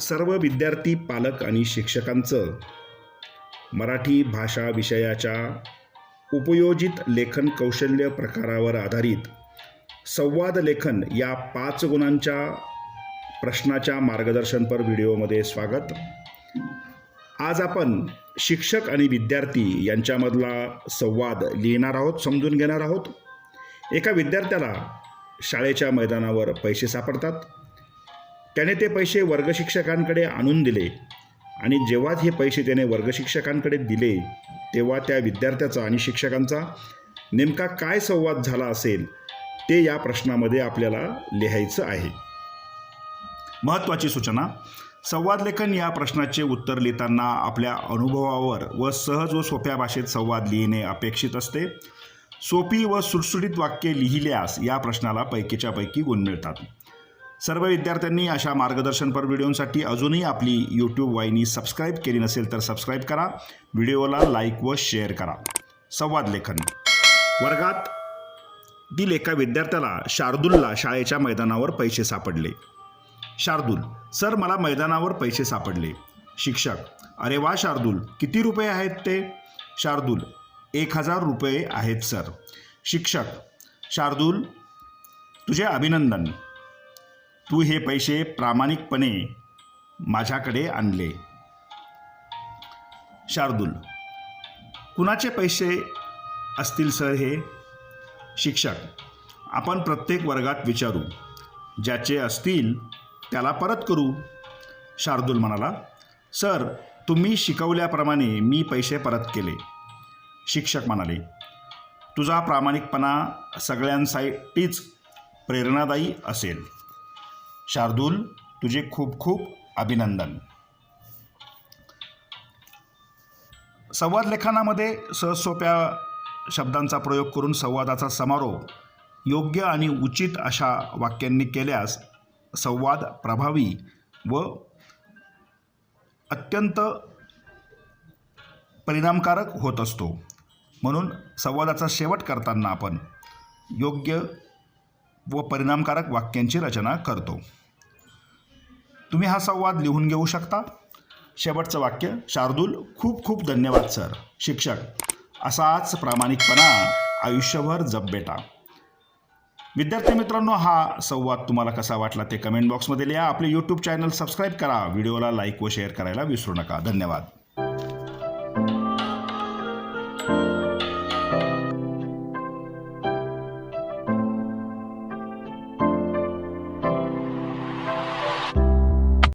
सर्व विद्यार्थी पालक आणि शिक्षकांचं मराठी भाषा विषयाच्या उपयोजित लेखन कौशल्य प्रकारावर आधारित संवाद लेखन या पाच गुणांच्या प्रश्नाच्या मार्गदर्शनपर व्हिडिओमध्ये स्वागत. आज आपण शिक्षक आणि विद्यार्थी यांच्यामधला संवाद लिहिणार आहोत समजून घेणार आहोत. एका विद्यार्थ्याला शाळेच्या मैदानावर पैसे सापडतात. त्याने ते पैसे वर्गशिक्षकांकडे आणून दिले. आणि जेव्हा हे पैसे त्याने वर्गशिक्षकांकडे दिले तेव्हा त्या विद्यार्थ्याचा आणि शिक्षकांचा नेमका काय संवाद झाला असेल ते या प्रश्नामध्ये आपल्याला लिहायचं आहे. महत्त्वाची सूचना. संवाद लेखन या प्रश्नाचे उत्तर लिहिताना आपल्या अनुभवावर व सहज व सोप्या भाषेत संवाद लिहिणे अपेक्षित असते. सोपी व सुटसुटीत वाक्य लिहिल्यास या प्रश्नाला पैकीच्या पैकी गुण मिळतात. सर्व विद्यार्थ्यांनी अशा मार्गदर्शनपर व्हिडिओसाठी अजूनही आपली यूट्यूब वाहिनी सबस्क्राईब केली नसेल तर सबस्क्राईब करा. व्हिडिओला लाईक व शेअर करा. संवाद लेखन. वर्गात तील एका विद्यार्थ्याला शार्दूलला शाळेच्या मैदानावर पैसे सापडले. शार्दूल सर मला मैदानावर पैसे सापडले. शिक्षक अरे वा शार्दूल किती रुपये आहेत ते? शार्दूल एक हजार रुपये आहेत सर. शिक्षक शार्दूल तुझे अभिनंदन. तू हे पैसे प्रामाणिकपणे माझ्याकडे आणले. शार्दूल कुणाचे पैसे असतील सर हे? शिक्षक आपण प्रत्येक वर्गात विचारू. ज्याचे असतील त्याला परत करू. शार्दूल म्हणाला सर तुम्ही शिकवल्याप्रमाणे मी पैसे परत केले. शिक्षक म्हणाले तुझा प्रामाणिकपणा सगळ्यांसाठीच प्रेरणादायी असेल. शार्दूल तुझे खूप खूप अभिनंदन. संवाद लेखनामध्ये सहज सोप्या शब्दांचा प्रयोग करून संवादाचा समारोप योग्य आणि उचित अशा वाक्यांनी केल्यास संवाद प्रभावी व अत्यंत परिणामकारक होत असतो. म्हणून संवादाचा शेवट करताना आपण योग्य व परिणामकारक वाक्यांची रचना करतो. तुम्ही हा संवाद लिहून घेऊ शकता. शेवटचं वाक्य शार्दूल खूप खूप धन्यवाद सर. शिक्षक असाच प्रामाणिकपणा आयुष्यभर जप बेटा. विद्यार्थी मित्रांनो हा संवाद तुम्हाला कसा वाटला ते कमेंट बॉक्समध्ये लिहा. आपले यूट्यूब चॅनल सबस्क्राईब करा. व्हिडिओला लाईक व शेअर करायला विसरू नका. धन्यवाद.